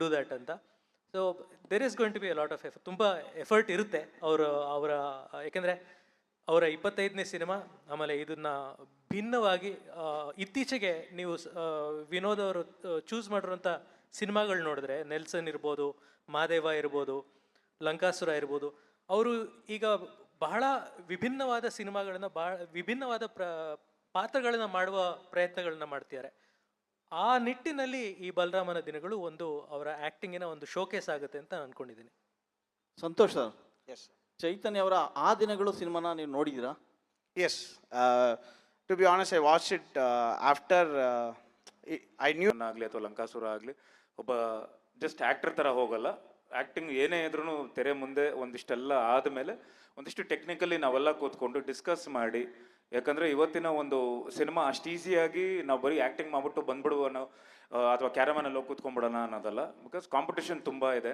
Do that ಅಂತ. So there is going to be a lot of effort ತುಂಬ effort ಇರುತ್ತೆ ಅವರು, ಅವರ ಯಾಕೆಂದರೆ ಅವರ ಇಪ್ಪತ್ತೈದನೇ ಸಿನಿಮಾ, ಆಮೇಲೆ ಇದನ್ನು ಭಿನ್ನವಾಗಿ ಇತ್ತೀಚೆಗೆ ನೀವು ವಿನೋದ್ ಅವರು ಚೂಸ್ ಮಾಡಿರೋಂಥ ಸಿನಿಮಾಗಳು ನೋಡಿದ್ರೆ, ನೆಲ್ಸನ್ ಇರ್ಬೋದು, ಮಾದೇವ ಇರ್ಬೋದು, ಲಂಕಾಸುರ ಇರ್ಬೋದು, ಅವರು ಈಗ ಬಹಳ ವಿಭಿನ್ನವಾದ ಸಿನಿಮಾಗಳನ್ನು ಬಹಳ ವಿಭಿನ್ನವಾದ ಪ್ರ, ಪಾತ್ರಗಳನ್ನು ಮಾಡುವ ಪ್ರಯತ್ನಗಳನ್ನ ಮಾಡ್ತಿದ್ದಾರೆ. ಆ ನಿಟ್ಟಿನಲ್ಲಿ ಈ ಬಲರಾಮನ ದಿನಗಳು ಒಂದು ಅವರ ಆಕ್ಟಿಂಗಿನ ಒಂದು ಶೋಕೇಸ್ ಆಗುತ್ತೆ ಅಂತ ನಾನು ಅನ್ಕೊಂಡಿದ್ದೀನಿ. ಸಂತೋಷ್ ಸರ್. ಎಸ್ ಚೈತನ್ಯ ಅವರ ಆ ದಿನಗಳು ಸಿನಿಮಾನ ನೀವು ನೋಡಿದ್ದೀರಾ? Yes to be honest I watch it after I knew ಆಗಲಿ ಅಥವಾ ಲಂಕಾಸುರ ಆಗಲಿ ಒಬ್ಬ ಜಸ್ಟ್ ಆ್ಯಕ್ಟರ್ ಥರ ಹೋಗಲ್ಲ. ಆ್ಯಕ್ಟಿಂಗ್ ಏನೇ ಇದ್ರೂ ತೆರೆ ಮುಂದೆ ಒಂದಿಷ್ಟೆಲ್ಲ ಆದಮೇಲೆ ಒಂದಿಷ್ಟು ಟೆಕ್ನಿಕಲಿ ನಾವೆಲ್ಲ ಕೂತ್ಕೊಂಡು ಡಿಸ್ಕಸ್ ಮಾಡಿ ಯಾಕಂದರೆ ಇವತ್ತಿನ ಒಂದು ಸಿನಿಮಾ ಅಷ್ಟು ಈಸಿಯಾಗಿ ನಾವು ಬರೀ ಆ್ಯಕ್ಟಿಂಗ್ ಮಾಡ್ಬಿಟ್ಟು ಬಂದ್ಬಿಡುವ ನಾವು ಅಥವಾ ಕ್ಯಾರಮನಲ್ಲಿ ಹೋಗಿ ಕೂತ್ಕೊಂಡ್ಬಿಡೋಣ ಅನ್ನೋದಲ್ಲ. ಬಿಕಾಸ್ ಕಾಂಪಿಟೇಷನ್ ತುಂಬ ಇದೆ.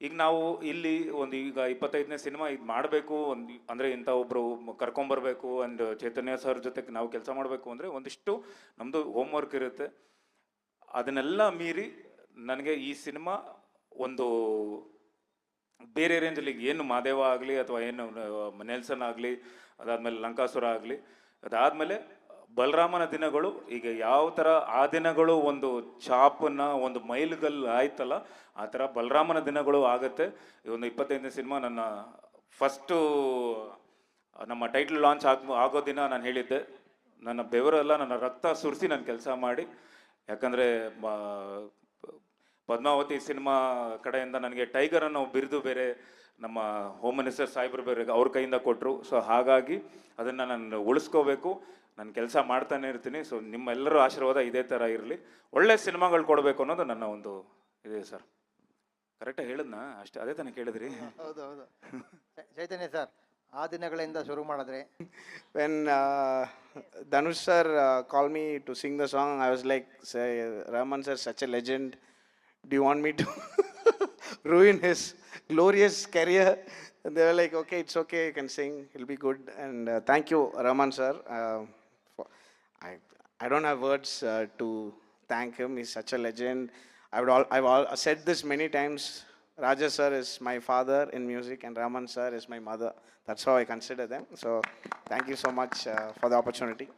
ಈಗ ನಾವು ಇಲ್ಲಿ ಒಂದು ಈಗ ಇಪ್ಪತ್ತೈದನೇ ಸಿನಿಮಾ ಇದು ಮಾಡಬೇಕು, ಒಂದು, ಅಂದರೆ ಇಂಥ ಒಬ್ಬರು ಕರ್ಕೊಂಬರ್ಬೇಕು ಆ್ಯಂಡ್ ಚೈತನ್ಯ ಸರ್ ಜೊತೆಗೆ ನಾವು ಕೆಲಸ ಮಾಡಬೇಕು ಅಂದರೆ ಒಂದಿಷ್ಟು ನಮ್ಮದು ಹೋಮ್ವರ್ಕ್ ಇರುತ್ತೆ. ಅದನ್ನೆಲ್ಲ ಮೀರಿ ನನಗೆ ಈ ಸಿನಿಮಾ ಒಂದು ಬೇರೆ ರೇಂಜಲ್ಲಿ ಏನು ಮಾದೇವ ಆಗಲಿ ಅಥವಾ ಏನು ನೆಲ್ಸನ್ ಆಗಲಿ, ಅದಾದಮೇಲೆ ಲಂಕಾಸುರ ಆಗಲಿ, ಅದಾದಮೇಲೆ ಬಲರಾಮನ ದಿನಗಳು, ಈಗ ಯಾವ ಥರ ಆ ದಿನಗಳು ಒಂದು ಚಾಪನ್ನ ಒಂದು ಮೈಲುಗಲ್ಲು ಆಯ್ತಲ್ಲ, ಆ ಥರ ಬಲರಾಮನ ದಿನಗಳು ಆಗುತ್ತೆ. ಈ ಒಂದು ಇಪ್ಪತ್ತೈದನೇ ಸಿನಿಮಾ ನನ್ನ ಫಸ್ಟು ನಮ್ಮ ಟೈಟ್ಲ್ ಲಾಂಚ್ ಆಗ, ಆಗೋ ದಿನ ನಾನು ಹೇಳಿದ್ದೆ. ನನ್ನ ಬೆವರೆಲ್ಲ ನನ್ನ ರಕ್ತ ಸುರಿಸಿ ನಾನು ಕೆಲಸ ಮಾಡಿ. ಯಾಕಂದರೆ ಪದ್ಮಾವತಿ ಸಿನಿಮಾ ಕಡೆಯಿಂದ ನನಗೆ ಟೈಗರ್ ಅನ್ನೋ ಬಿರುದು ಬೇರೆ ನಮ್ಮ ಹೋಮ್ ಮಿನಿಸ್ಟರ್ ಸಾಹೇಬ್ರು ಬೇರೆ ಅವ್ರ ಕೈಯಿಂದ ಕೊಟ್ಟರು ಸೊ ಹಾಗಾಗಿ ಅದನ್ನು ನಾನು ಉಳಿಸ್ಕೋಬೇಕು. ನಾನು ಕೆಲಸ ಮಾಡ್ತಾನೆ ಇರ್ತೀನಿ. ಸೊ ನಿಮ್ಮೆಲ್ಲರ ಆಶೀರ್ವಾದ ಇದೇ ಥರ ಇರಲಿ. ಒಳ್ಳೆ ಸಿನಿಮಾಗಳು ಕೊಡಬೇಕು ಅನ್ನೋದು ನನ್ನ ಒಂದು ಇದೆ ಸರ್. ಕರೆಕ್ಟಾಗಿ ಹೇಳಿದ್ನಾ? ಅಷ್ಟೇ ಅದೇ ತಾನೇ ಕೇಳಿದ್ರಿ ಹೌದು ಹೌದು. ಚೈತನ್ಯ ಸರ್ ಆ ದಿನಗಳಿಂದ ಶುರು ಮಾಡಿದ್ರೆ? When Dhanush sir call me to sing the song I was like sir Rahman sir such a legend. Do you want me to ruin his glorious career? And they were like, okay, it's okay, you can sing, it'll be good. And uh, thank you, Raman sir. Uh, for, I, I don't have words uh, to thank him. He's such a legend. I would all, I've all said this many times. Raja sir is my father in music, and Raman sir is my mother. That's how I consider them. So, thank you so much uh, for the opportunity.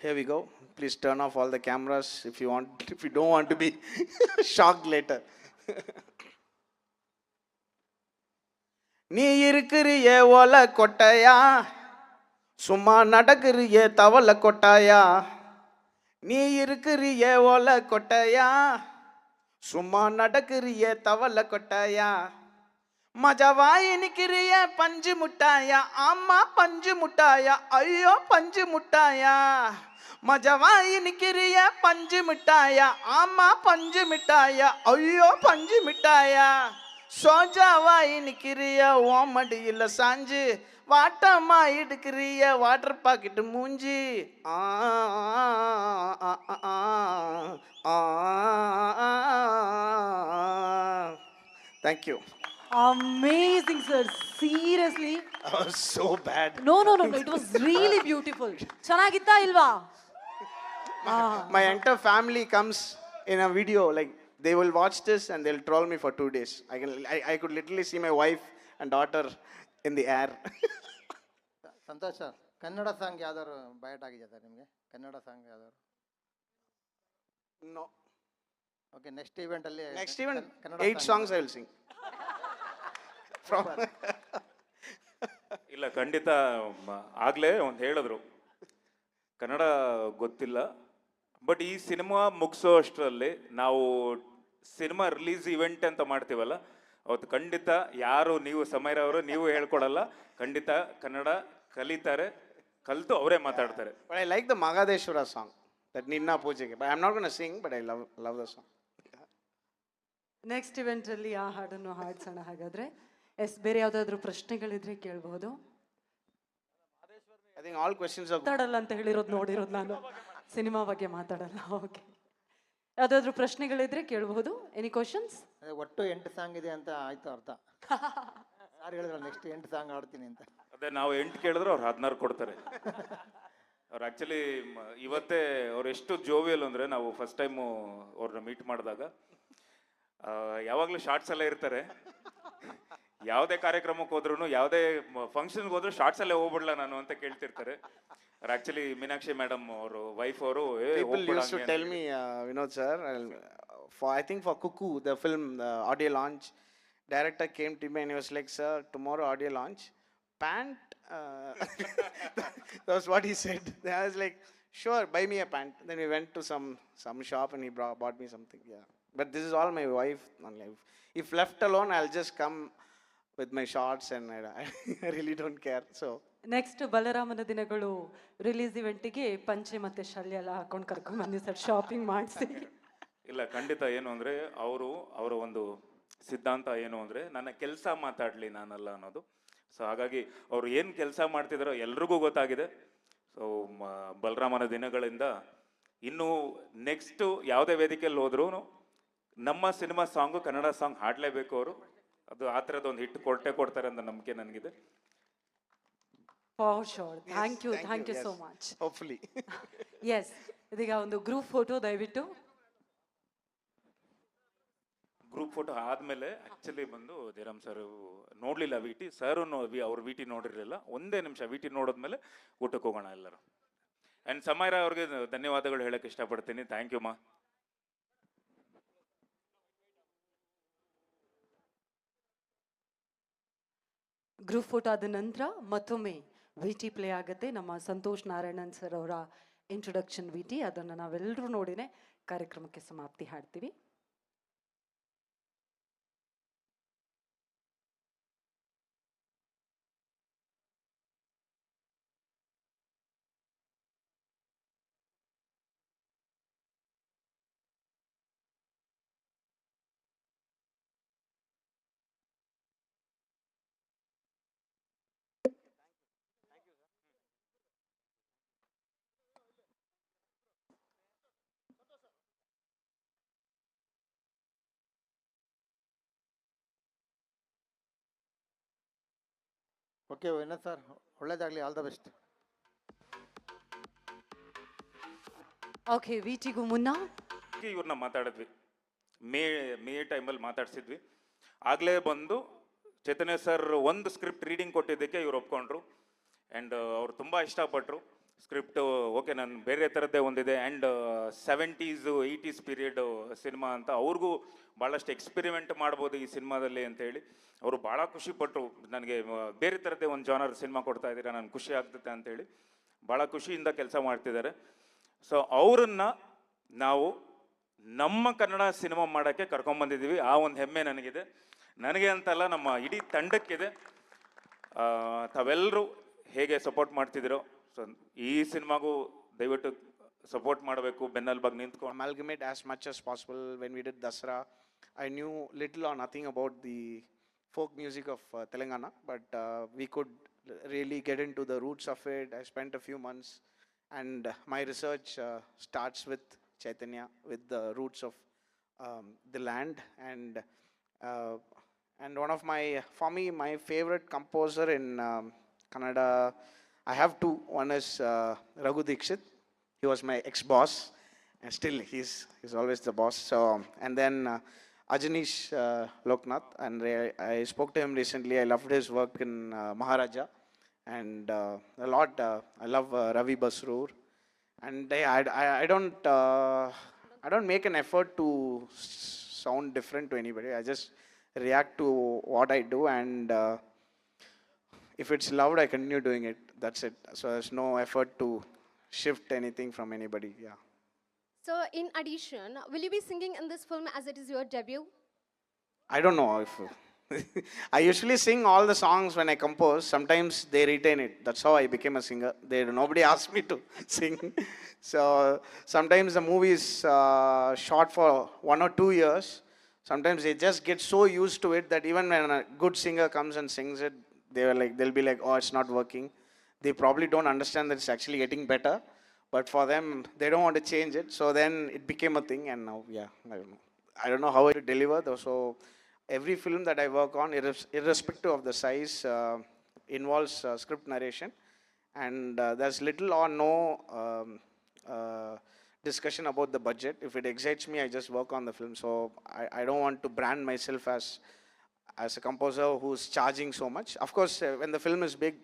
Here we go. Please turn off all the cameras if you want. If you don't want to be shocked later. நீ இருக்கிறிய ஓல கொட்டையா சும்மா நடக்கிறிய தவள கொட்டாயா நீ இருக்கிறிய ஓல கொட்டையா சும்மா நடக்கிறிய தவள கொட்டாயா மஜவாய் நிக்கிறிய பஞ்சு முட்டாயா ஆமா பஞ்சு முட்டாயா ஐயோ பஞ்சு முட்டாயா மஜவாய் நிக்கிறிய பஞ்சு மிட்டாயா ஆமா பஞ்சு மிட்டாயா ஐயோ பஞ்சு மிட்டாயா சோஜாவாய் நிக்கிறிய ஓமடியில் சாஞ்சு வாட்டமா எடுக்கிறிய வாட்டர் பாக்கெட்டு மூஞ்சி ஆ ஆ, ஆ, ஆ, ஆ. Thank you. Amazing sir seriously That was so bad. No no no it was really beautiful ಚೆನ್ನಾಗಿತ್ತಾ ಇಲ್ವಾ My entire family comes in a video, like they will watch this and they'll troll me for two days. I can, I, I could literally see my wife and daughter in the air. santosh sir kannada song song ಯಾವ್ದಾದ್ರು ಬಯಟ್ ಆಗಿದೆ sir ನಿಮಗೆ Kannada song ಯಾವ್ದಾದ್ರು no. okay next event alli Next event kannada ಕನ್- Kannada eight song songs I will sing. From ಇಲ್ಲ ಖಂಡಿತ ಮ- ಆಗ್ಲೇ ಒಂದು ಹೇಳಿದ್ರು ಕನ್ನಡ ಗೊತ್ತಿಲ್ಲ ಬಟ್ ಈ ಸಿನಿಮಾ ಮುಗಿಸೋ ಅಷ್ಟರಲ್ಲಿ ನಾವು ಸಿನಿಮಾ ರಿಲೀಸ್ ಇವೆಂಟ್ ಅಂತ ಮಾಡ್ತೀವಲ್ಲ ಅವತ್ತು ಖಂಡಿತ ಯಾರು ನೀವು ಸಮಯರವರು ನೀವು ಹೇಳ್ಕೊಡಲ್ಲ ಖಂಡಿತ ಕನ್ನಡ ಕಲಿತಾರೆ ಕಲಿತು ಅವರೇ ಮಾತಾಡ್ತಾರೆ. I like the the song that ನಿನ್ನ ಪೂಜೆಗೆ but I not not sing but I love love the song. Next ಇವೆಂಟಲ್ಲಿ ಆ ಹಾಡನ್ನು ಹಾಡ್ಸೋಣ ಹಾಗಾದ್ರೆ. ಎಸ್ ಬೇರೆ ಯಾವುದಾದ್ರೂ ಪ್ರಶ್ನೆಗಳಿದ್ರೆ ಕೇಳಬಹುದು ಐ ಥಿಂಕ್ ಆಲ್ ಕ್ವೆಶನ್ಸ್ ಮಾತಾಡಲ್ಲ ಅಂತ ಹೇಳಿರೋದು ನೋಡಿರೋದು ನಾನು. ಸಿನಿಮಾ ಬಗ್ಗೆ ಮಾತಾಡಲ್ಲ ಓಕೆ ಯಾವ್ದಾದ್ರು ಪ್ರಶ್ನೆಗಳಿದ್ರೆ ಕೇಳಬಹುದು. ಎನಿ ಕ್ವಶನ್ಸ್ ಅದೇ ಒಟ್ಟು ಎಂಟು ಸಾಂಗ್ ಇದೆ ಅಂತ ಆಯ್ತು ಅರ್ಥ. ಯಾರು ಹೇಳಿದ್ರು ನೆಕ್ಸ್ಟ್ ಎಂಟು ಸಾಂಗ್ ಆಡ್ತೀನಿ ಅಂತ? ಅದೇ ನಾವು ಎಂಟು ಕೇಳಿದ್ರೆ ಅವ್ರು ಹದಿನಾರು ಕೊಡ್ತಾರೆ. ಅವ್ರು ಆ್ಯಕ್ಚುಲಿ ಇವತ್ತೇ ಅವ್ರು ಎಷ್ಟು ಜೋವಿಯಲ್ ಅಂದರೆ ನಾವು ಫಸ್ಟ್ ಟೈಮು ಅವ್ರನ್ನ ಮೀಟ್ ಮಾಡಿದಾಗ ಯಾವಾಗಲೂ ಶಾರ್ಟ್ಸ್ ಎಲ್ಲ ಇರ್ತಾರೆ. ಯಾವುದೇ ಕಾರ್ಯಕ್ರಮಕ್ಕೆ ಹೋದ್ರೂ ಯಾವುದೇ ಫಂಕ್ಷನ್ಗೆ ಹೋದ್ರು ಶಾರ್ಟ್ಸ್ ಅಲ್ಲೇ ಹೋಗ್ಬಿಡ್ಲಾ ನಾನು ಅಂತ ಕೇಳ್ತಿರ್ತಾರೆ. ಆಕ್ಚುಲಿ ಮೀನಾಕ್ಷಿ ಮೇಡಮ್ ಅವರು ವೈಫ್ ಅವರು People used to tell me, uh, Vinod sir, I'll- for I think for Cuckoo, the film, the audio launch, director came to me and he was like, "Sir, tomorrow audio launch, pant." Uh, that was what he said. Then I was like, "Sure, buy me a pant." Then we went to some some shop and he brought, bought me something. Yeah, but this is all my wife. on life. If left alone, I'll just come with my shorts and I, I really don't care. So. next ಬಲರಾಮನ ದಿನಗಳು release ಇವೆಂಟಿಗೆ ಪಂಚೆ ಮತ್ತೆ ಶಲ್ಯ ಎಲ್ಲ ಹಾಕೊಂಡು ಕರ್ಕೊಂಡು ಬಂದಿ sir shopping ಮಾಡಿಸಿ. ಇಲ್ಲ, ಖಂಡಿತ ಏನು ಅಂದ್ರೆ ಅವರು, ಅವರ ಒಂದು ಸಿದ್ಧಾಂತ ಏನು ಅಂದ್ರೆ ನನ್ನ ಕೆಲಸ ಮಾತಾಡ್ಲಿ ನಾನಲ್ಲ ಅನ್ನೋದು. ಸೊ ಹಾಗಾಗಿ ಅವ್ರು ಏನು ಕೆಲಸ ಮಾಡ್ತಿದಾರೋ ಎಲ್ರಿಗೂ ಗೊತ್ತಾಗಿದೆ. ಸೊ ಬಲರಾಮನ ದಿನಗಳಿಂದ ಇನ್ನು ನೆಕ್ಸ್ಟ್ ಯಾವುದೇ ವೇದಿಕೆಯಲ್ಲಿ ಹೋದ್ರೂ ನಮ್ಮ ಸಿನಿಮಾ ಸಾಂಗು ಕನ್ನಡ ಸಾಂಗ್ ಹಾಡಲೇಬೇಕು ಅವರು. ಅದು ಆ ಥರದ ಒಂದು ಹಿಟ್ ಕೊಟ್ಟೆ ಕೊಡ್ತಾರೆ ಅಂತ ನಂಬಿಕೆ ನನಗಿದೆ. For sure thank you thank you so much hopefully yes ಇದೀಗ ಒಂದು ಗ್ರೂಪ್ ಫೋಟೋ ದಯವಿಟ್ಟು. ಗ್ರೂಪ್ ಫೋಟೋ ಆದಮೇಲೆ ಆ್ಯಕ್ಚುಲಿ ಬಂದು ಜಯರಾಮ್ ಸರ್ ನೋಡಲಿಲ್ಲ ವಿ ಟಿ ಸರ್ ಅವ್ರು ವಿ ಟಿ ನೋಡಿರಲಿಲ್ಲ. ಒಂದೇ ನಿಮಿಷ ವಿ ಟಿ ನೋಡಿದ್ಮೇಲೆ ಊಟಕ್ಕೆ ಹೋಗೋಣ ಎಲ್ಲರೂ. ಆ್ಯಂಡ್ ಸಮಯರ ಅವ್ರಿಗೆ ಧನ್ಯವಾದಗಳು ಹೇಳಕ್ಕೆ ಇಷ್ಟಪಡ್ತೀನಿ. Thank you ma'am group photo ಆದ ನಂತರ ಮತ್ತೊಮ್ಮೆ ವಿ ಟಿ ಪ್ಲೇ ಆಗುತ್ತೆ. ನಮ್ಮ ಸಂತೋಷ್ ನಾರಾಯಣನ್ ಸರ್ ಅವರ ಇಂಟ್ರೊಡಕ್ಷನ್ ವಿ ಟಿ ಅದನ್ನು ನಾವೆಲ್ಲರೂ ನೋಡಿನೇ ಕಾರ್ಯಕ್ರಮಕ್ಕೆ ಸಮಾಪ್ತಿ ಹಾಡ್ತೀವಿ. ಓಕೆ ವಿನೋದ್ ಸರ್ ಒಳ್ಳೇದಾಗಲಿ all the best okay V ಟಿಗೂ ಮುನ್ನ. ಇವ್ರನ್ನ ಮಾತಾಡಿದ್ವಿ. ಮೇ ಮೇ ಟೈಮಲ್ಲಿ ಮಾತಾಡ್ಸಿದ್ವಿ. ಆಗಲೇ ಬಂದು ಚೈತನ್ಯ ಸರ್ ಒಂದು ಸ್ಕ್ರಿಪ್ಟ್ ರೀಡಿಂಗ್ ಕೊಟ್ಟಿದ್ದಕ್ಕೆ ಇವ್ರು ಒಪ್ಕೊಂಡ್ರು. ಆ್ಯಂಡ್ ಅವ್ರು ತುಂಬ ಇಷ್ಟಪಟ್ಟರು ಸ್ಕ್ರಿಪ್ಟ್, ಓಕೆ, ನಾನು ಬೇರೆ ಥರದ್ದೇ ಒಂದಿದೆ. And seventies eighties period cinema ಅಂತ ಅವ್ರಿಗೂ ಭಾಳಷ್ಟು ಎಕ್ಸ್ಪೆರಿಮೆಂಟ್ ಮಾಡ್ಬೋದು ಈ ಸಿನಿಮಾದಲ್ಲಿ ಅಂತೇಳಿ ಅವರು ಭಾಳ ಖುಷಿಪಟ್ಟರು ನನಗೆ ಬೇರೆ ಥರದ್ದೇ ಒಂದು ಜಾನರ್ ಸಿನಿಮಾ ಕೊಡ್ತಾ ಇದ್ದೀರಾ ನಾನು ಖುಷಿ ಆಗ್ತದೆ ಅಂತೇಳಿ ಭಾಳ ಖುಷಿಯಿಂದ ಕೆಲಸ ಮಾಡ್ತಿದ್ದಾರೆ. ಸೊ ಅವರನ್ನು ನಾವು ನಮ್ಮ ಕನ್ನಡ ಸಿನಿಮಾ ಮಾಡೋಕ್ಕೆ ಕರ್ಕೊಂಬಂದಿದ್ದೀವಿ ಆ ಒಂದು ಹೆಮ್ಮೆ ನನಗಿದೆ. ನನಗೆ ಅಂತಲ್ಲ, ನಮ್ಮ ಇಡೀ ತಂಡಕ್ಕಿದೆ. ತಾವೆಲ್ಲರೂ ಹೇಗೆ ಸಪೋರ್ಟ್ ಮಾಡ್ತಿದ್ದೀರೋ ಸೊ ಈ ಸಿನಿಮಾಗೂ ದಯವಿಟ್ಟು ಸಪೋರ್ಟ್ ಮಾಡಬೇಕು ಬೆನ್ನೆಲುಬಾಗಿ ನಿಂತ್ಕೊಂಡು amalgamate as much as possible. When we did Dasra, I knew little or nothing about the folk music of uh, Telangana, but uh, we could really get into the roots of it. I spent a few months, and uh, my research uh, starts with Chaitanya, with the roots of um, the land, and uh, and one of my, for me, my favorite composer in um, Kannada, I have two. One is uh, Raghu Dikshit. He was my ex-boss, and still he's he's always the boss. So and then uh, Ajanish uh, Loknath, and re- I spoke to him recently. I loved his work in uh, Maharaja, and uh, a lot. Uh, I love uh, Ravi Basroor, and I I, I- I don't I don't make an effort to sound different to anybody. I just react to what I do, and if it's loved, I continue doing it. That's it. So there's no effort to shift anything from anybody. Yeah. So, in addition, will you be singing in this film as it is your debut? I don't know if. I usually sing all the songs when I compose. Sometimes they retain it. That's how I became a singer. They nobody asked me to sing. So sometimes the movie is uh, shot for one or two years. Sometimes they just get so used to it that even when a good singer comes and sings it, they are like they'll be like, "Oh, it's not working." They probably don't understand that it's actually getting better. But for them, they don't want to change it. So then it became a thing, and now, yeah, I don't know. I don't know how it deliver though. So every film that I work on, irres- irrespective of the size, uh, involves uh, script narration, and uh, there's little or no um, uh, discussion about the budget. If it excites me, I just work on the film. So I, I don't want to brand myself as as a composer who's charging so much. Of course, uh, when the film is big,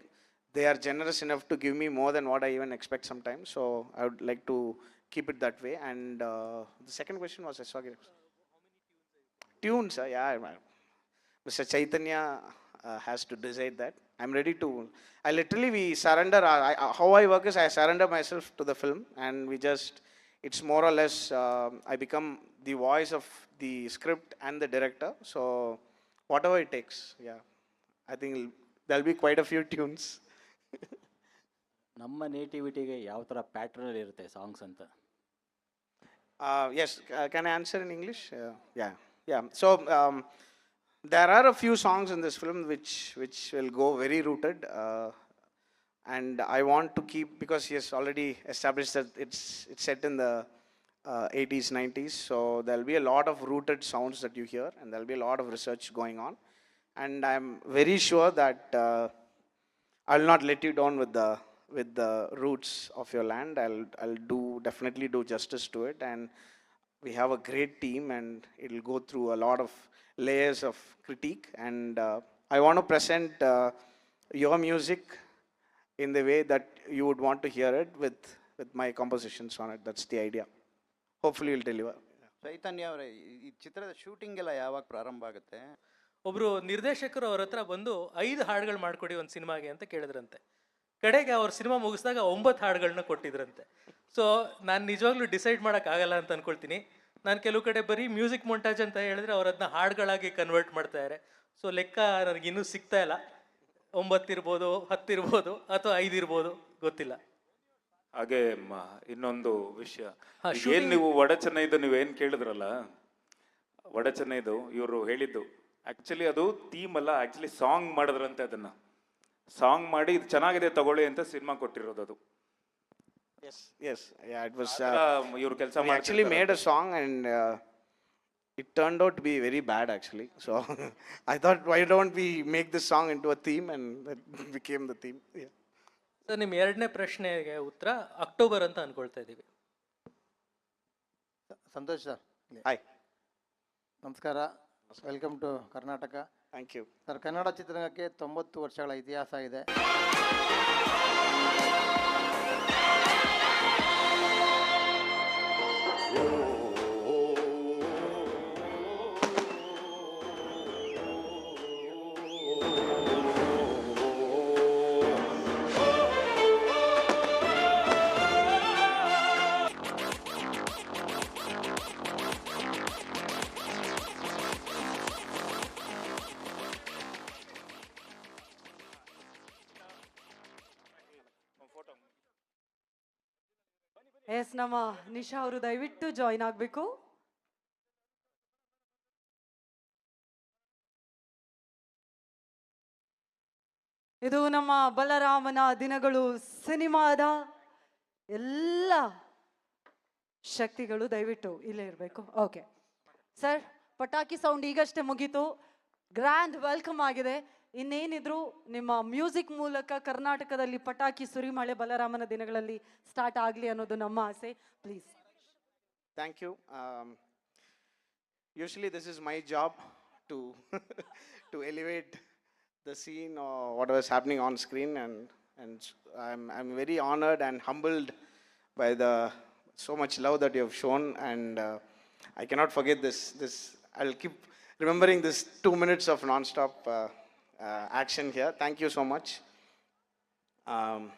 they are generous enough to give me more than what I even expect sometimes. So I would like to keep it that way. And uh, the second question was, I saw. Tunes, uh, yeah. Mr. Chaitanya uh, has to decide that. I'm ready to. I literally we surrender. Our, I, uh, how I work is I surrender myself to the film, and we just. It's more or less. um I become the voice of the script and the director. So whatever it takes. Yeah, I think there'll be quite a few tunes. ನಮ್ಮ ನೇಟಿವಿಟಿಗೆ ಯಾವ ಥರ pattern ಇರುತ್ತೆ songs ಅಂತ Uh, yes, uh, can I answer in English? Uh, yeah, yeah. So um, there are a few songs in this film which which will go very rooted, uh, and I want to keep because he has already established that it's it's set in the uh, 80s, 90s. So there'll be a lot of rooted sounds that you hear, and there'll be a lot of research going on, and I'm very sure that. Uh, I'll not let you down with the with the roots of your land. I'll I'll do definitely do justice to it, and we have a great team, and it'll go through a lot of layers of critique. And uh, I want to present uh, your music in the way that you would want to hear it with with my compositions on it. That's the idea. Hopefully, you'll deliver. ಚೈತನ್ಯ ಅವರೇ ಈ- ಈ ಚಿತ್ರದ shooting ಎಲ್ಲ ಯಾವಾಗ ಪ್ರಾರಂಭ ಆಗುತ್ತೆ ಒಬ್ರು ನಿರ್ದೇಶಕರು ಅವ್ರ ಹತ್ರ ಬಂದು ಐದು ಹಾಡುಗಳು ಮಾಡ್ಕೊಡಿ ಒಂದು ಸಿನಿಮಾಗೆ ಅಂತ ಕೇಳಿದ್ರಂತೆ. ಕಡೆಗೆ ಅವ್ರ ಸಿನಿಮಾ ಮುಗಿಸಿದಾಗ ಒಂಬತ್ತು ಹಾಡುಗಳನ್ನ ಕೊಟ್ಟಿದ್ರಂತೆ. ಸೊ ನಾನು ನಿಜವಾಗ್ಲೂ ಡಿಸೈಡ್ ಮಾಡೋಕ್ಕಾಗಲ್ಲ ಅಂತ ಅನ್ಕೊಳ್ತೀನಿ. ನಾನು ಕೆಲವು ಕಡೆ ಬರೀ ಮ್ಯೂಸಿಕ್ ಮೊಂಟಾಜ್ ಅಂತ ಹೇಳಿದ್ರೆ ಅವ್ರು ಅದನ್ನ ಹಾಡುಗಳಾಗಿ ಕನ್ವರ್ಟ್ ಮಾಡ್ತಾರೆ ಸೊ ಲೆಕ್ಕ ನನಗೆ ಇನ್ನೂ ಸಿಗ್ತಾ ಇಲ್ಲ. ಒಂಬತ್ತಿರ್ಬೋದು ಹತ್ತಿರ್ಬೋದು ಅಥವಾ ಐದಿರ್ಬೋದು ಗೊತ್ತಿಲ್ಲ. ಹಾಗೆ ಇನ್ನೊಂದು ವಿಷಯ. ಏನು ನೀವು ವಡಚನ ಇದು ನೀವು ಏನ್ ಕೇಳಿದ್ರಲ್ಲ? ವಡಚನ ಇವರು ಹೇಳಿದ್ದು. ಆಕ್ಚುಲಿ ಅದು ಥೀಮ್ ಅಲ್ಲ. ಆಕ್ಚುಲಿ ಸಾಂಗ್ ಮಾಡಿದ್ರಂತೆ ಅದನ್ನ. ಸಾಂಗ್ ಮಾಡಿ ಇದು ಚೆನ್ನಾಗಿದೆ ತಗೊಳ್ಳಿ ಅಂತ ಸಿನಿಮಾ ಕೊಟ್ಟಿರೋದು ಅದು. Yes yes it was. ಇವ್ರು ಕೆಲಸ actually made a song and it turn out be very bad actually so I actually. Why I thought, make don't song make this song into a theme and that became the theme. Yeah. Sir ನಿಮ್ಮ ಎರಡನೇ ಪ್ರಶ್ನೆಗೆ ಉತ್ತರ October ಅಂತ ಅನ್ಕೊಳ್ತಾ ಇದ್ದೀವಿ. Santosh sir. Hi ನಮಸ್ಕಾರ. Welcome to Karnataka thank you sir Kannada ಚಿತ್ರರಂಗಕ್ಕೆ ತೊಂಬತ್ತು ವರ್ಷಗಳ ಇತಿಹಾಸ ಇದೆ. ನಮ್ಮ ನಿಶಾ ಅವರು ದಯವಿಟ್ಟು ಜಾಯಿನ್ ಆಗಬೇಕು. ಇದು ನಮ್ಮ ಬಲರಾಮನ ದಿನಗಳು ಸಿನಿಮಾದ ಎಲ್ಲ ಶಕ್ತಿಗಳು ದಯವಿಟ್ಟು ಇಲ್ಲೇ ಇರಬೇಕು. ಓಕೆ ಸರ್ ಪಟಾಕಿ ಸೌಂಡ್ ಈಗಷ್ಟೇ ಮುಗೀತು. ಗ್ರ್ಯಾಂಡ್ ವೆಲ್ಕಮ್ ಆಗಿದೆ. ಇನ್ನೇನಿದ್ರು ನಿಮ್ಮ ಮ್ಯೂಸಿಕ್ ಮೂಲಕ ಕರ್ನಾಟಕದಲ್ಲಿ ಪಟಾಕಿ ಸುರಿಮಳೆ ಬಲರಾಮನ ದಿನಗಳಲ್ಲಿ ಸ್ಟಾರ್ಟ್ ಆಗಲಿ ಅನ್ನೋದು ನಮ್ಮ ಆಸೆ please thank you usually this is my job to to elevate the scene what was happening on screen on screen, I am very honored and humbled by the so much love that you have shown, and uh, I cannot forget this. This I'll keep remembering this two minutes of non-stop uh, uh, action here. Thank you so much. Um,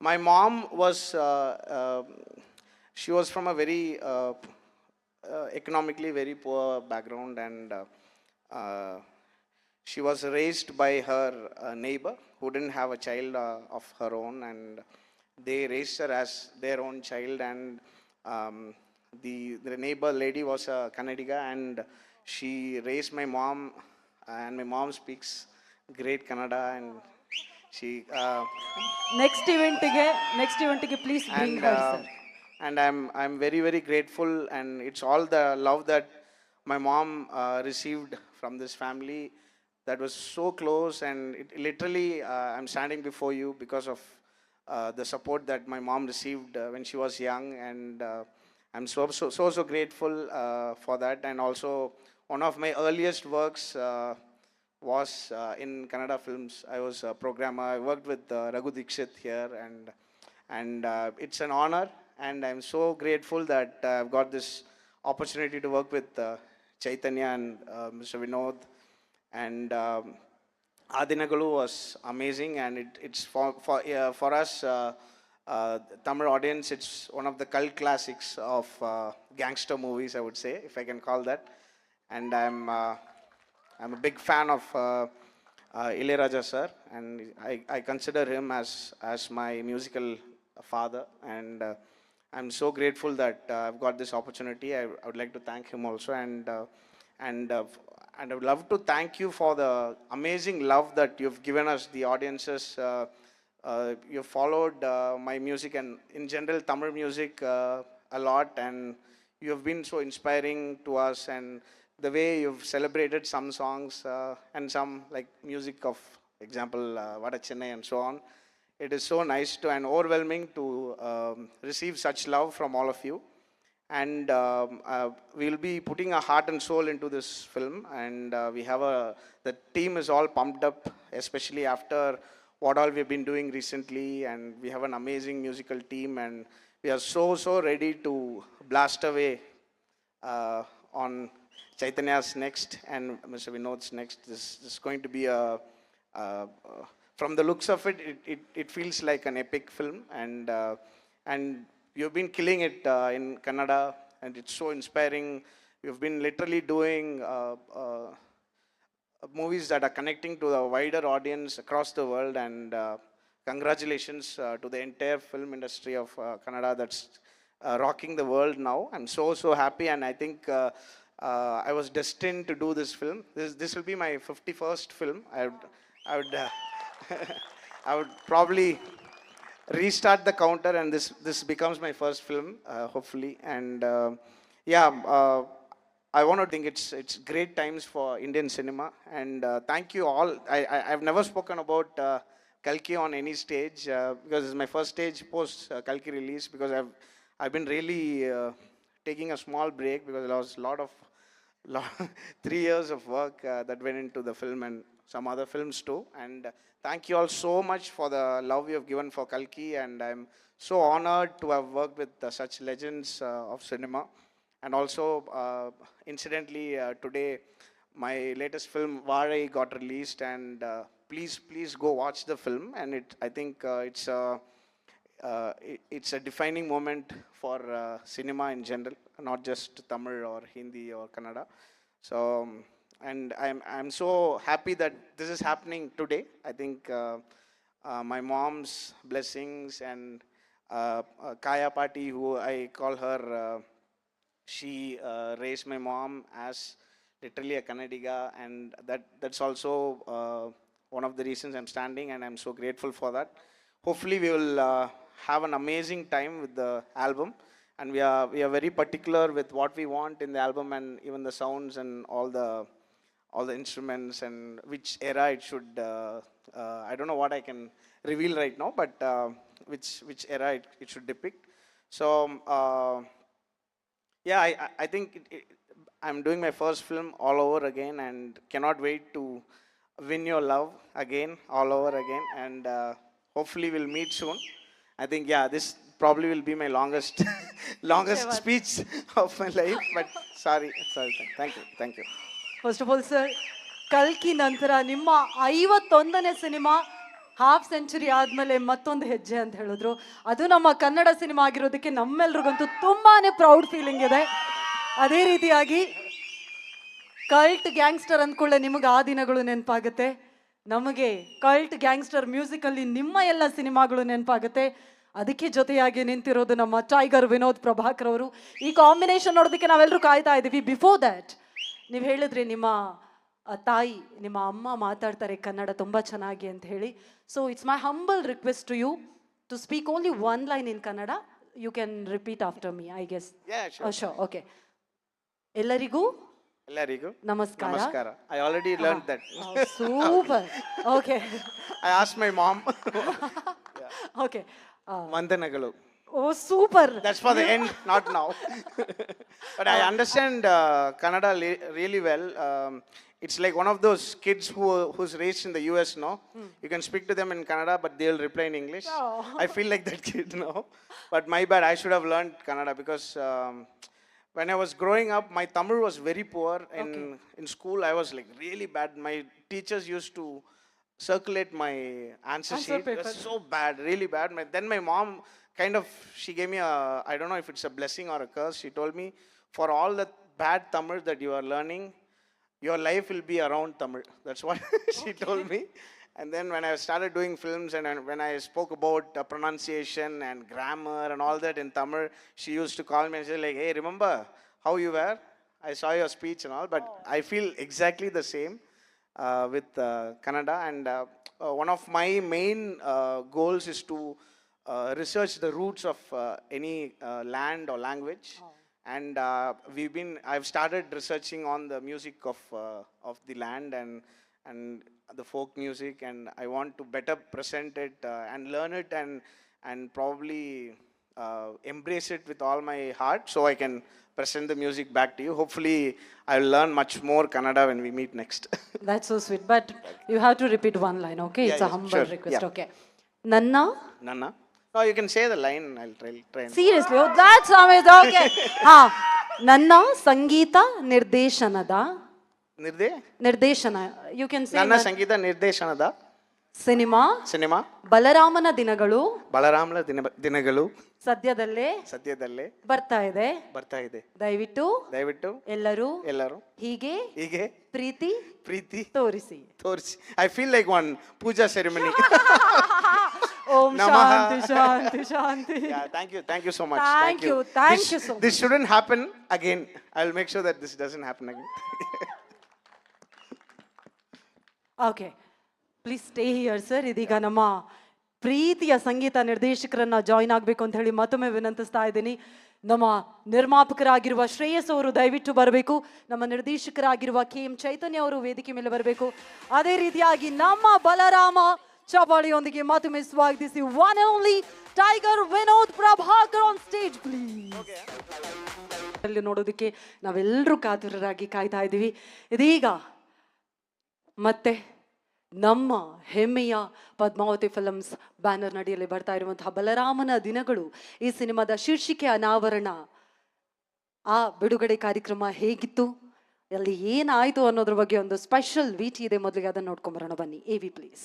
my mom was uh, uh, she was from a very uh, uh, economically very poor background and uh, she was raised by her neighbor who didn't have a child of her own and they raised her as their own child and um, the, the neighbor lady was a Kannadiga and she raised my mom and my mom speaks great Kannada and she. Uh, next event again. Next event again. Please bring and, her. Sir. And I'm I'm very very grateful and it's all the love that my mom uh, received from this family that was so close and it, literally I'm standing before you because of uh, the support that my mom received uh, when she was young and uh, I'm so so so so grateful uh, for that. And also, one of my earliest works uh, was uh, in Kannada films. I was a programmer. I worked with uh, Raghu Dikshit here, and and uh, it's an honor. And I'm so grateful that I've got this opportunity to work with uh, Chaitanya and uh, Mr. Vinod. And um, Adinagalu was amazing, and it, it's for for for us uh, Tamil audience. It's one of the cult classics of uh, gangster movies, I would say, if I can call that. And I'm uh, I'm a big fan of uh, uh, Ilayaraja sir, and I, I consider him as as my musical father. And uh, I'm so grateful that uh, I've got this opportunity. I, I would like to thank him also, and and and I would love to thank you for the amazing love that you've given us, the audiences. Uh, you followed uh, my music and in general Tamil music uh, a lot, and you have been so inspiring to us. And the way you've celebrated some songs and some like music of example uh, Vada Chennai and so on. It is so nice to and overwhelming to um, receive such love from all of you and um, uh, we'll be putting our heart and soul into this film and uh, we have a the team is all pumped up especially after what all we've been doing recently and we have an amazing musical team and we are so so ready to blast away uh, on Chaitanya's next and Mr. Vinod's next. This, this is going to be a, uh, uh, from the looks of it, it, it, it feels like an epic film, and uh, and you've been killing it uh, in Kannada, and it's so inspiring. You've been literally doing uh, uh, movies that are connecting to the wider audience across the world, and uh, congratulations uh, to the entire film industry of uh, Kannada that's uh, rocking the world now. I'm so so happy, and I think. Uh, uh, I was destined to do this film. This, this will be my 51st film. I would, I would, uh, I would probably restart the counter, and this this becomes my first film, uh, hopefully. And uh, yeah, uh, I want to think it's it's great times for Indian cinema. And uh, thank you all. I, I I've never spoken about uh, Kalki on any stage uh, because it's my first stage post uh, Kalki release because I've I've been really uh, taking a small break because there was a lot of lot, three years of work uh, that went into the film and some other films too. And uh, thank you all so much for the love you have given for Kalki. And I'm so honored to have worked with uh, such legends of cinema. And also, uh, incidentally, uh, today my latest film Varai got released, and uh, please, please go watch the film. And it, I think it's a it, it's a defining moment for cinema in general, not just Tamil or Hindi or Kannada. So, um, and I'm, I'm so happy that this is happening today. I think uh, uh, my mom's blessings and uh, Kaya Pati, who I call her, she uh, raised my mom as literally a Kannadiga, and that, that's also uh, one of the reasons I'm standing, and I'm so grateful for that. Hopefully, we will uh, have an amazing time with the album, and we are we are very particular with what we want in the album, and even the sounds and all the all the instruments and which era it should. Uh, uh, I don't know what I can reveal right now, but uh, which which era it, it should depict. So. um, Uh, yeah, I, I- I think it, it, I'm doing my first film all over again and cannot wait to win your love again, all over again. And uh, hopefully we'll meet soon. I think, yeah, this probably will be my longest, longest speech of my life. But sorry, sorry. Thank you, thank you. First of all sir ಕಲ್ಕಿ ನಂತರ ನಿಮ್ಮ ಐವತ್ತೊಂದನೇ cinema half century ಆದಮೇಲೆ ಮತ್ತೊಂದು ಹೆಜ್ಜೆ ಅಂತ ಹೇಳಿದ್ರು. ಅದು ನಮ್ಮ ಕನ್ನಡ ಸಿನಿಮಾ ಆಗಿರೋದಕ್ಕೆ ನಮ್ಮೆಲ್ರಿಗಂತೂ ತುಂಬಾನೇ ಪ್ರೌಡ್ ಫೀಲಿಂಗ್ ಇದೆ. ಅದೇ ರೀತಿಯಾಗಿ ಕಲ್ಟ್ ಗ್ಯಾಂಗ್ಸ್ಟರ್ ಅಂದ್ಕೊಳ್ಳೆ ನಿಮಗೆ ಆ ದಿನಗಳು ನೆನಪಾಗುತ್ತೆ. ನಮಗೆ ಕಲ್ಟ್ ಗ್ಯಾಂಗ್ಸ್ಟರ್ ಮ್ಯೂಸಿಕಲ್ಲಿ ನಿಮ್ಮ ಎಲ್ಲ ಸಿನಿಮಾಗಳು ನೆನಪಾಗುತ್ತೆ. ಅದಕ್ಕೆ ಜೊತೆಯಾಗಿ ನಿಂತಿರೋದು ನಮ್ಮ ಟೈಗರ್ ವಿನೋದ್ ಪ್ರಭಾಕರ್ ಅವರು. ಈ ಕಾಂಬಿನೇಷನ್ ನೋಡೋದಕ್ಕೆ ನಾವೆಲ್ಲರೂ ಕಾಯ್ತಾ ಇದ್ದೀವಿ ಬಿಫೋರ್ ದ್ಯಾಟ್ ನೀವು ಹೇಳಿದ್ರಿ ನಿಮ್ಮ ತಾಯಿ ನಿಮ್ಮ ಅಮ್ಮ ಮಾತಾಡ್ತಾರೆ ಕನ್ನಡ ತುಂಬ ಚೆನ್ನಾಗಿ ಅಂತ ಹೇಳಿ. So it's my humble request to you to speak only one line in Kannada. You can repeat after me I guess. So okay ಎಲ್ಲರಿಗೂ? ಎಲ್ಲರಿಗೂ? ನಮಸ್ಕಾರ. ನಮಸ್ಕಾರ. I already learn that super okay I as my mom okay ವಂದನೆಗಳು. ಓ super that's for the end not now but I understand Kannada really well. Um, it's like one of those kids who who's raised in the US, no? You can speak to them in Kannada, but they'll reply in English. I feel like that kid now. But my bad, I should have learned Kannada because um, when I was growing up, my Tamil was very poor. In, in school, I was like really bad. My teachers used to circulate my answer, sheet. It was so bad, really bad. My, then my mom kind of, she gave me a, I don't know if it's a blessing or a curse. She told me, for all the bad Tamil that you are learning, your life will be around Tamil. That's what she told me. And then when I started doing films and when- I spoke about uh, pronunciation and grammar and all that in Tamil, she used to call me and say like, hey, remember how you were? I saw your speech and all, but I feel exactly the same uh, with uh, Kannada. And uh, uh, one of my main uh, goals is to uh, research the roots of uh, any uh, land or language and uh, we've been i've started researching on the music of uh, of the land and and the folk music. And i want to better present it uh, and learn it and and probably uh, embrace it with all my heart so i can present the music back to you. Hopefully i'll learn much more kannada when we meet next. That's so sweet. But you have to repeat one line okay? Yeah, it's a humble sure. request yeah. okay? Nanna? Nanna. No, you can say the line. I'll try. try and- seriously that's amaze okay ಹಾ ನನ್ನ ಸಂಗೀತ ನಿರ್ದೇಶನದ ನಿರ್ದೇ ನಿರ್ದೇಶನ you can say ನನ್ನ ಸಂಗೀತ ನಿರ್ದೇಶನದ cinema cinema. ಬಲರಾಮನ ದಿನಗಳು. ಬಲರಾಮನ ದಿನ ದಿನಗಳು. ಸದ್ಯದಲ್ಲೇ ಸದ್ಯದಲ್ಲೇ ಬರ್ತಾ ಇದೆ. ಬರ್ತಾ ಇದೆ. ದಯವಿಟ್ಟು ದಯವಿಟ್ಟು ಎಲ್ಲರೂ ಎಲ್ಲರೂ ಹೀಗೆ ಹೀಗೆ ಪ್ರೀತಿ ಪ್ರೀತಿ ತೋರಿಸಿ. ತೋರಿಸಿ. I feel like one puja ceremony Om Shanti Shanti Shanti Yeah, thank you thank you so much. Thank you, thank you so this shouldn't happen again. I'll make sure that this doesn't happen again. Okay please stay here sir ಇದೀಗ ನಮ್ಮ ಪ್ರೀತಿಯ ಸಂಗೀತ ನಿರ್ದೇಶಕರನ್ನ join ಆಗಬೇಕು ಅಂತ ಹೇಳಿ ಮತ್ತೊಮ್ಮೆ ವಿನಂತಿಸ್ತಾ ಇದ್ದೀನಿ. ನಮ್ಮ ನಿರ್ಮಾಪಕರಾಗಿರುವ ಶ್ರೇಯಸ್ ಅವರು ದಯವಿಟ್ಟು ಬರಬೇಕು. ನಮ್ಮ ನಿರ್ದೇಶಕರಾಗಿರುವ ಕೆ ಎಂ ಚೈತನ್ಯ ಅವರು ವೇದಿಕೆ ಮೇಲೆ ಬರಬೇಕು. ಅದೇ ರೀತಿಯಾಗಿ ನಮ್ಮ ಬಲರಾಮ ಚಪಾಳಿಯೊಂದಿಗೆ ಮತ್ತೊಮ್ಮೆ ಸ್ವಾಗತಿಸಿ one only tiger Vinod Prabhakar on stage please ನೋಡೋದಕ್ಕೆ ನಾವೆಲ್ಲರೂ ಕಾತುರರಾಗಿ ಕಾಯ್ತಾ ಇದ್ದೀವಿ. ಇದೀಗ ಮತ್ತೆ ನಮ್ಮ ಹೆಮ್ಮೆಯ ಪದ್ಮಾವತಿ ಫಿಲಮ್ಸ್ ಬ್ಯಾನರ್ ನಡಿಯಲ್ಲಿ ಬರ್ತಾ ಇರುವಂತಹ ಬಲರಾಮನ ದಿನಗಳು ಈ ಸಿನಿಮಾದ ಶೀರ್ಷಿಕೆ ಅನಾವರಣ. ಆ ಬಿಡುಗಡೆ ಕಾರ್ಯಕ್ರಮ ಹೇಗಿತ್ತು? ಅಲ್ಲಿ ಏನಾಯಿತು ಅನ್ನೋದ್ರ ಬಗ್ಗೆ ಒಂದು ಸ್ಪೆಷಲ್ ವಿಟಿ ಇದೆ ಮೊದಲಿಗೆ ಅದನ್ನು ನೋಡ್ಕೊಂಬರೋಣ ಬನ್ನಿ. ಎ ವಿ ಪ್ಲೀಸ್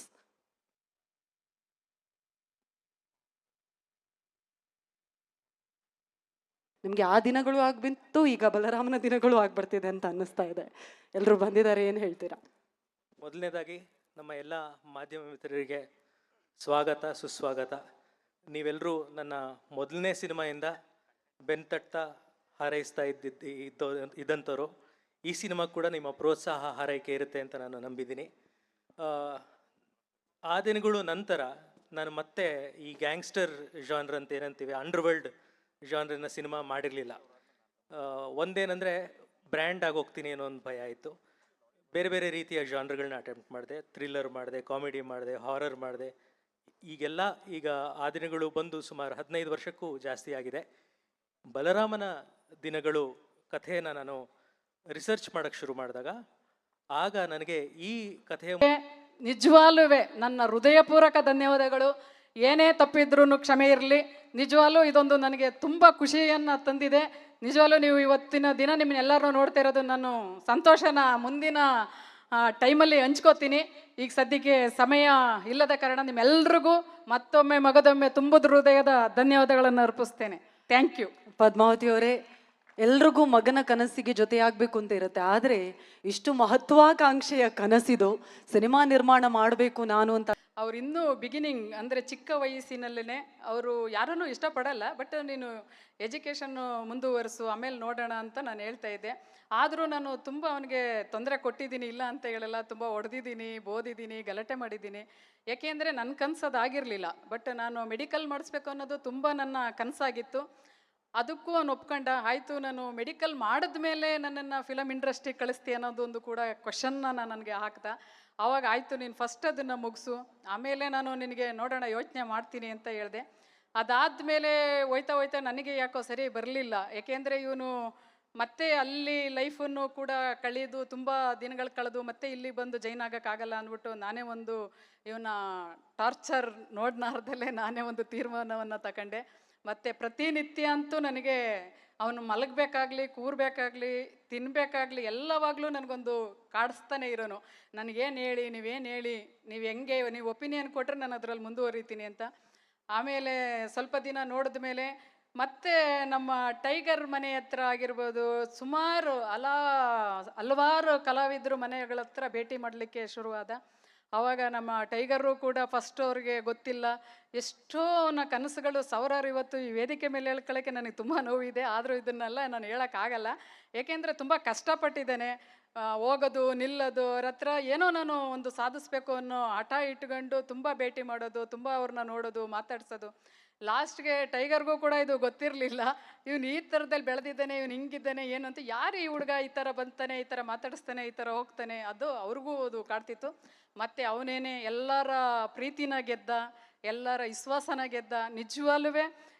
ನಿಮಗೆ ಆ ದಿನಗಳು ಆಗ್ಬಿತ್ತು ಈಗ ಬಲರಾಮನ ದಿನಗಳು ಆಗ್ಬರ್ತಿದೆ ಅಂತ ಅನ್ನಿಸ್ತಾ ಇದೆ. ಎಲ್ಲರೂ ಬಂದಿದ್ದಾರೆ ಏನು ಹೇಳ್ತೀರಾ? ಮೊದಲನೇದಾಗಿ ನಮ್ಮ ಎಲ್ಲ ಮಾಧ್ಯಮ ಮಿತ್ರರಿಗೆ ಸ್ವಾಗತ ಸುಸ್ವಾಗತ. ನೀವೆಲ್ಲರೂ ನನ್ನ ಮೊದಲನೇ ಸಿನಿಮಾಯಿಂದ ಬೆನ್ತಟ್ಟ ಹಾರೈಸ್ತಾ ಇದ್ದಿದ್ದು ಇದ್ದೋ ಇದ್ದಂಥವ್ರು. ಈ ಸಿನಿಮಾ ಕೂಡ ನಿಮ್ಮ ಪ್ರೋತ್ಸಾಹ ಹಾರೈಕೆ ಇರುತ್ತೆ ಅಂತ ನಾನು ನಂಬಿದ್ದೀನಿ. ಆ, ಆ ದಿನಗಳು ನಂತರ ನಾನು ಮತ್ತೆ ಈ ಗ್ಯಾಂಗ್ಸ್ಟರ್ ಜಾನ್ರ್ ಅಂತ ಏನಂತೀವಿ ಅಂಡರ್ವರ್ಲ್ಡ್ ಜಾನ್ರಿನ ಸಿನಿಮಾ ಮಾಡಿರಲಿಲ್ಲ. ಒಂದೇನೆಂದರೆ ಬ್ರ್ಯಾಂಡ್ ಹೋಗ್ತೀನಿ ಅನ್ನೋ ಒಂದು ಭಯ ಆಯಿತು ಬೇರೆ ಬೇರೆ ರೀತಿಯ ಜಾನ್ರ್ಗಳನ್ನ ಅಟೆಂಪ್ಟ್ ಮಾಡಿದೆ. ಥ್ರಿಲ್ಲರ್ ಮಾಡಿದೆ ಕಾಮಿಡಿ ಮಾಡಿದೆ ಹಾರರ್ ಮಾಡಿದೆ. ಈಗೆಲ್ಲ ಈಗ ಆ ದಿನಗಳು ಬಂದು ಸುಮಾರು ಹದಿನೈದು ವರ್ಷಕ್ಕೂ ಜಾಸ್ತಿ ಆಗಿದೆ. ಬಲರಾಮನ ದಿನಗಳು ಕಥೆಯನ್ನು ನಾನು ರಿಸರ್ಚ್ ಮಾಡೋಕ್ಕೆ ಶುರು ಮಾಡಿದಾಗ ಆಗ ನನಗೆ ಈ ಕಥೆಯ ನಿಜವಾಲುವೆ ನನ್ನ ಹೃದಯಪೂರ್ವಕ ಧನ್ಯವಾದಗಳು. ಏನೇ ತಪ್ಪಿದ್ರೂ ಕ್ಷಮೆ ಇರಲಿ. ನಿಜವಾಗ್ಲೂ ಇದೊಂದು ನನಗೆ ತುಂಬ ಖುಷಿಯನ್ನು ತಂದಿದೆ. ನಿಜವಾಗ್ಲೂ ನೀವು ಇವತ್ತಿನ ದಿನ ನಿಮ್ಮನ್ನೆಲ್ಲರೂ ನೋಡ್ತಾ ಇರೋದು ನಾನು ಸಂತೋಷನ ಮುಂದಿನ ಟೈಮಲ್ಲಿ ಹಂಚ್ಕೋತೀನಿ. ಈಗ ಸದ್ಯಕ್ಕೆ ಸಮಯ ಇಲ್ಲದ ಕಾರಣ ನಿಮ್ಮೆಲ್ರಿಗೂ ಮತ್ತೊಮ್ಮೆ ಮಗದೊಮ್ಮೆ ತುಂಬದ ಹೃದಯದ ಧನ್ಯವಾದಗಳನ್ನು ಅರ್ಪಿಸ್ತೇನೆ. ಥ್ಯಾಂಕ್ ಯು ಪದ್ಮಾವತಿ ಅವರೇ, ಎಲ್ರಿಗೂ ಮಗನ ಕನಸಿಗೆ ಜೊತೆಯಾಗಬೇಕು ಅಂತ ಇರುತ್ತೆ. ಆದರೆ ಇಷ್ಟು ಮಹತ್ವಾಕಾಂಕ್ಷೆಯ ಕನಸಿದು ಸಿನಿಮಾ ನಿರ್ಮಾಣ ಮಾಡಬೇಕು ನಾನು ಅಂತ ಅವ್ರು ಇನ್ನೂ ಬಿಗಿನಿಂಗ್ ಅಂದರೆ ಚಿಕ್ಕ ವಯಸ್ಸಿನಲ್ಲೇ ಅವರು ಯಾರನ್ನೂ ಇಷ್ಟಪಡಲ್ಲ ಬಟ್ ನೀನು ಎಜುಕೇಷನ್ನು ಮುಂದುವರಿಸು, ಆಮೇಲೆ ನೋಡೋಣ ಅಂತ ನಾನು ಹೇಳ್ತಾ ಇದ್ದೆ. ಆದರೂ ನಾನು ತುಂಬ ಅವನಿಗೆ ತೊಂದರೆ ಕೊಟ್ಟಿದ್ದೀನಿ, ಇಲ್ಲ ಅಂತ ಹೇಳಲ್ಲ, ತುಂಬ ಹೊಡೆದಿದ್ದೀನಿ ಓದಿದ್ದೀನಿ ಗಲಾಟೆ ಮಾಡಿದ್ದೀನಿ. ಏಕೆಂದರೆ ನನ್ನ ಕನಸು ಅದಾಗಿರಲಿಲ್ಲ ಬಟ್ ನಾನು ಮೆಡಿಕಲ್ ಮಾಡಿಸ್ಬೇಕು ಅನ್ನೋದು ತುಂಬ ನನ್ನ ಕನಸಾಗಿತ್ತು. ಅದಕ್ಕೂ ಅವನು ಒಪ್ಕೊಂಡ, ಆಯಿತು, ನಾನು ಮೆಡಿಕಲ್ ಮಾಡಿದ ಮೇಲೆ ನನ್ನನ್ನು ಫಿಲಮ್ ಇಂಡಸ್ಟ್ರಿಗೆ ಕಳಿಸ್ತಿ ಅನ್ನೋದೊಂದು ಕೂಡ ಕ್ವಶನ್ನ ನಾನು ನನಗೆ ಹಾಕ್ದ. ಆವಾಗ ಆಯಿತು, ನೀನು ಫಸ್ಟ್ ಅದನ್ನು ಮುಗಿಸು. ಆಮೇಲೆ ನಾನು ನಿನಗೆ ನೋಡೋಣ, ಯೋಚನೆ ಮಾಡ್ತೀನಿ ಅಂತ ಹೇಳಿದೆ. ಅದಾದಮೇಲೆ ಹೋಯ್ತಾ ಹೋಯ್ತಾ ನನಗೆ ಯಾಕೋ ಸರಿ ಬರಲಿಲ್ಲ. ಏಕೆಂದರೆ ಇವನು ಮತ್ತೆ ಅಲ್ಲಿ ಲೈಫನ್ನು ಕೂಡ ಕಳೆದು ತುಂಬ ದಿನಗಳು ಕಳೆದು ಮತ್ತೆ ಇಲ್ಲಿ ಬಂದು ಜೈನ್ ಆಗೋಕ್ಕಾಗಲ್ಲ ಅಂದ್ಬಿಟ್ಟು ನಾನೇ ಒಂದು ಇವನ ಟಾರ್ಚರ್ ನೋಡ್ನಾರ್ದಲ್ಲೇ ನಾನೇ ಒಂದು ತೀರ್ಮಾನವನ್ನು ತಗೊಂಡೆ ಮತ್ತು ಪ್ರತಿನಿತ್ಯ ಅಂತೂ ನನಗೆ ಅವನು ಮಲಗಬೇಕಾಗ್ಲಿ, ಕೂರ್ಬೇಕಾಗ್ಲಿ ತಿನ್ನಬೇಕಾಗ್ಲಿ ಎಲ್ಲವಾಗಲೂ ನನಗೊಂದು ಕಾಡಿಸ್ತಾನೆ ಇರೋನು. ನನಗೇನು ಹೇಳಿ, ನೀವೇನು ಹೇಳಿ, ನೀವು ಹೆಂಗೆ, ನೀವು ಒಪಿನಿಯನ್ ಕೊಟ್ಟರೆ ನಾನು ಅದರಲ್ಲಿ ಮುಂದುವರಿತೀನಿ ಅಂತ. ಆಮೇಲೆ ಸ್ವಲ್ಪ ದಿನ ನೋಡಿದ ಮೇಲೆ ಮತ್ತೆ ನಮ್ಮ ಟೈಗರ್ ಮನೆ ಹತ್ರ ಆಗಿರ್ಬೋದು, ಸುಮಾರು ಅಲ, ಹಲವಾರು ಕಲಾವಿದರು ಮನೆಗಳ ಹತ್ರ ಭೇಟಿ ಮಾಡಲಿಕ್ಕೆ ಶುರುವಾದ. ಆವಾಗ ನಮ್ಮ ಟೈಗರು ಕೂಡ ಫಸ್ಟ್ ಅವ್ರಿಗೆ ಗೊತ್ತಿಲ್ಲ. ಎಷ್ಟೋ ನನ್ನ ಕನಸುಗಳು ಸಾವಿರಾರು ಇವತ್ತು ಈ ವೇದಿಕೆ ಮೇಲೆ ಹೇಳ್ಕೊಳ್ಳೋಕ್ಕೆ ನನಗೆ ತುಂಬ ನೋವಿದೆ. ಆದರೂ ಇದನ್ನೆಲ್ಲ ನಾನು ಹೇಳೋಕ್ಕಾಗಲ್ಲ ಏಕೆಂದರೆ ತುಂಬ ಕಷ್ಟಪಟ್ಟಿದ್ದೇನೆ. ಹೋಗೋದು, ನಿಲ್ಲೋದು, ಅವ್ರ ಹತ್ರ ಏನೋ ನಾನು ಒಂದು ಸಾಧಿಸ್ಬೇಕು ಅನ್ನೋ ಹಠ ಇಟ್ಕೊಂಡು ತುಂಬ ಭೇಟಿ ಮಾಡೋದು, ತುಂಬ ಅವ್ರನ್ನ ನೋಡೋದು, ಮಾತಾಡ್ಸೋದು. ಲಾಸ್ಟ್ಗೆ ಟೈಗರ್ಗೂ ಕೂಡ ಇದು ಗೊತ್ತಿರಲಿಲ್ಲ. ಇವನು ಈ ಥರದಲ್ಲಿ ಬೆಳೆದಿದ್ದಾನೆ, ಇವನು ಹಿಂಗಿದ್ದಾನೆ, ಏನು ಅಂತ ಯಾರು ಈ ಹುಡುಗ ಈ ಥರ ಬಂತಾನೆ, ಈ ಥರ ಮಾತಾಡಿಸ್ತಾನೆ, ಈ ಥರ ಹೋಗ್ತಾನೆ, ಅದು ಅವ್ರಿಗೂ ಅದು ಕಾಡ್ತಿತ್ತು ಮತ್ತು ಅವನೇನೆ ಎಲ್ಲರ ಪ್ರೀತಿನ ಗೆದ್ದ, ಎಲ್ಲರ ವಿಶ್ವಾಸನ ಗೆದ್ದ ನಿಜವಾಗ್ಲೂ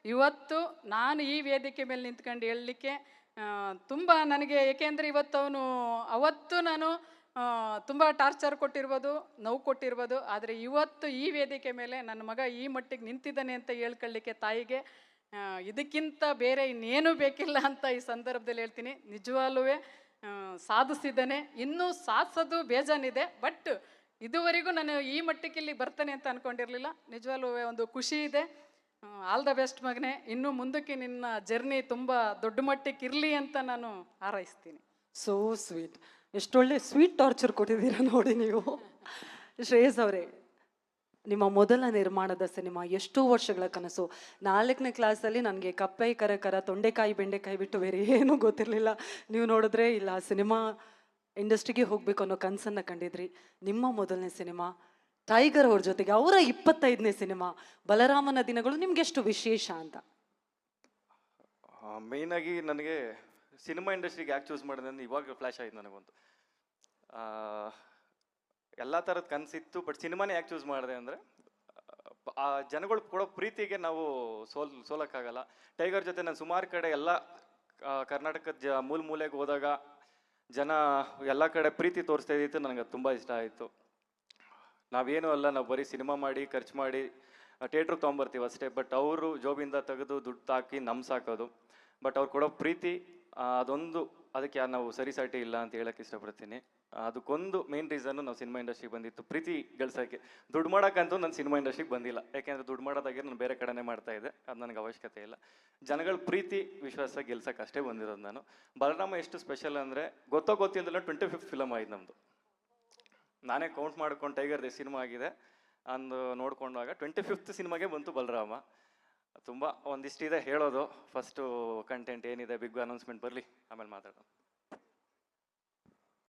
ಇವತ್ತು ನಾನು ಈ ವೇದಿಕೆ ಮೇಲೆ ನಿಂತ್ಕೊಂಡು ಹೇಳಲಿಕ್ಕೆ ತುಂಬ ನನಗೆ, ಏಕೆಂದರೆ ಇವತ್ತು ಅವನು, ಅವತ್ತು ನಾನು ತುಂಬ ಟಾರ್ಚರ್ ಕೊಟ್ಟಿರ್ಬೋದು, ನೋವು ಕೊಟ್ಟಿರ್ಬೋದು, ಆದರೆ ಇವತ್ತು ಈ ವೇದಿಕೆ ಮೇಲೆ ನನ್ನ ಮಗ ಈ ಮಟ್ಟಿಗೆ ನಿಂತಿದ್ದಾನೆ ಅಂತ ಹೇಳ್ಕೊಳ್ಳಿಕ್ಕೆ ತಾಯಿಗೆ ಇದಕ್ಕಿಂತ ಬೇರೆ ಇನ್ನೇನು ಬೇಕಿಲ್ಲ ಅಂತ ಈ ಸಂದರ್ಭದಲ್ಲಿ ಹೇಳ್ತೀನಿ. ನಿಜವಾಗ್ಲೂ ಸಾಧಿಸಿದ್ದಾನೆ. ಇನ್ನೂ ಸಾಧಿಸೋದು ಬೇಜಾನಿದೆ, ಬಟ್ ಇದುವರೆಗೂ ನಾನು ಈ ಮಟ್ಟಕ್ಕೆ ಇಲ್ಲಿ ಬರ್ತಾನೆ ಅಂತ ಅನ್ಕೊಂಡಿರಲಿಲ್ಲ. ನಿಜವಾಗ್ಲೂ ಒಂದು ಖುಷಿ ಇದೆ. ಆಲ್ ದ ಬೆಸ್ಟ್ ಮಗನೇ. ಇನ್ನೂ ಮುಂದಕ್ಕೆ ನಿನ್ನ ಜರ್ನಿ ತುಂಬ ದೊಡ್ಡ ಮಟ್ಟಕ್ಕೆ ಇರಲಿ ಅಂತ ನಾನು ಹಾರೈಸ್ತೀನಿ. ಸೋ ಸ್ವೀಟ್ ಎಷ್ಟೊಳ್ಳೆ ಸ್ವೀಟ್ ಟಾರ್ಚರ್ ಕೊಟ್ಟಿದ್ದೀರಾ ನೋಡಿ ನೀವು. ಶ್ರೇಯಸ್ ಅವರೇ, ನಿಮ್ಮ ಮೊದಲ ನಿರ್ಮಾಣದ ಸಿನಿಮಾ ಎಷ್ಟೋ ವರ್ಷಗಳ ಕನಸು. ನಾಲ್ಕನೇ ಕ್ಲಾಸಲ್ಲಿ ನನಗೆ ಕಪ್ಪೆ, ಕರ ಕರ, ತೊಂಡೆಕಾಯಿ, ಬೆಂಡೆಕಾಯಿ ಬಿಟ್ಟು ಬೇರೆ ಏನೂ ಗೊತ್ತಿರಲಿಲ್ಲ. ನೀವು ನೋಡಿದ್ರೆ ಇಲ್ಲ, ಸಿನಿಮಾ ಇಂಡಸ್ಟ್ರಿಗೆ ಹೋಗಬೇಕು ಅನ್ನೋ ಕನಸನ್ನು ಕಂಡಿದ್ರಿ. ನಿಮ್ಮ ಮೊದಲನೇ ಸಿನಿಮಾ, ಟೈಗರ್ ಅವ್ರ ಜೊತೆಗೆ, ಅವರ ಇಪ್ಪತ್ತೈದನೇ ಸಿನಿಮಾ, ಬಲರಾಮನ ದಿನಗಳು ನಿಮ್ಗೆ ಎಷ್ಟು ವಿಶೇಷ ಅಂತ? ಮೇಯ್ನಾಗಿ ನನಗೆ ಸಿನಿಮಾ ಇಂಡಸ್ಟ್ರಿಗೆ ಯಾಕೆ ಚೂಸ್ ಮಾಡಿದೆ ಅಂದ್ರೆ ಇವಾಗ ಫ್ಲ್ಯಾಶ್ ಆಯ್ತು ನನಗೊಂದು ಎಲ್ಲ ಥರದ ಕನಸಿತ್ತು ಬಟ್ ಸಿನಿಮಾನೇ ಯಾಕೆ ಚೂಸ್ ಮಾಡಿದೆ ಅಂದರೆ, ಆ, ಜನಗಳು ಕೊಡೋ ಪ್ರೀತಿಗೆ ನಾವು ಸೋಲ್, ಸೋಲೋಕ್ಕಾಗಲ್ಲ. ಟೈಗರ್ ಜೊತೆ ನಾನು ಸುಮಾರು ಕಡೆ ಎಲ್ಲ ಕರ್ನಾಟಕದ ಜ, ಮೂಲ ಮೂಲೆಗೆ ಹೋದಾಗ ಜನ ಎಲ್ಲ ಕಡೆ ಪ್ರೀತಿ ತೋರಿಸ್ತಾ ಇದ್ದಿತ್ತು, ನನಗೆ ತುಂಬ ಇಷ್ಟ ಆಯಿತು. ನಾವೇನು ಅಲ್ಲ, ನಾವು ಬರೀ ಸಿನಿಮಾ ಮಾಡಿ, ಖರ್ಚು ಮಾಡಿ ಥಿಯೇಟ್ರಿಗೆ ತೊಗೊಂಬರ್ತೀವಿ ಅಷ್ಟೇ ಬಟ್ ಅವರು ಜೋಬಿಂದ ತೆಗೆದು ದುಡ್ಡು ಹಾಕಿ ನಮ್ಮ ಸಾಕೋದು. ಬಟ್ ಅವ್ರು ಕೊಡೋ ಪ್ರೀತಿ ಅದೊಂದು ಅದಕ್ಕೆ ನಾವು ಸರಿಸಾಟಿ ಇಲ್ಲ ಅಂತ ಹೇಳಕ್ಕೆ ಇಷ್ಟಪಡ್ತೀನಿ. ಅದಕ್ಕೊಂದು ಮೇನ್ ರೀಸನ್ನು ನಾವು ಸಿನಿಮಾ ಇಂಡಸ್ಟ್ರಿಗೆ ಬಂದಿತ್ತು ಪ್ರೀತಿ ಗಳಿಸೋಕ್ಕೆ ದುಡ್ಡು ಮಾಡೋಕ್ಕಂತೂ ನಾನು ಸಿನಿಮಾ ಇಂಡಸ್ಟ್ರಿಗೆ ಬಂದಿಲ್ಲ. ಯಾಕೆಂದರೆ ದುಡ್ಡು ಮಾಡೋದಾಗಿ ನಾನು ಬೇರೆ ಕಡೆನೇ ಮಾಡ್ತಾ ಇದ್ದೆ. ಅದು ನನಗೆ ಅವಶ್ಯಕತೆ ಇಲ್ಲ. ಜನಗಳ ಪ್ರೀತಿ, ವಿಶ್ವಾಸ ಗೆಲ್ಸಕ್ಕೆ ಅಷ್ಟೇ ಬಂದಿರೋದು ನಾನು. ಬಲರಾಮ ಎಷ್ಟು ಸ್ಪೆಷಲ್ ಅಂದರೆ ಗೊತ್ತೋ ಗೊತ್ತಿಲ್ಲದಲ್ಲ ಟ್ವೆಂಟಿ ಫಿಫ್ತ್ ಫಿಲಮ್ ಆಯ್ತು ನಮ್ಮದು ನಾನೇ ಕೌಂಟ್ ಮಾಡ್ಕೊಂಡು ಟೈಗರ್ದೆ ಸಿನಿಮಾ ಆಗಿದೆ. ಅಂದು ನೋಡ್ಕೊಂಡಾಗ ಟ್ವೆಂಟಿ ಫಿಫ್ತ್ ಸಿನಿಮಾಗೆ ಬಂತು ಬಲರಾಮ. ತುಂಬ ಒಂದಿಷ್ಟಿದೆ ಹೇಳೋದು. ಫಸ್ಟು ಕಂಟೆಂಟ್ ಏನಿದೆ ಬಿಗ್ ಅನೌನ್ಸ್ಮೆಂಟ್ ಬರಲಿ ಆಮೇಲೆ ಮಾತಾಡೋಣ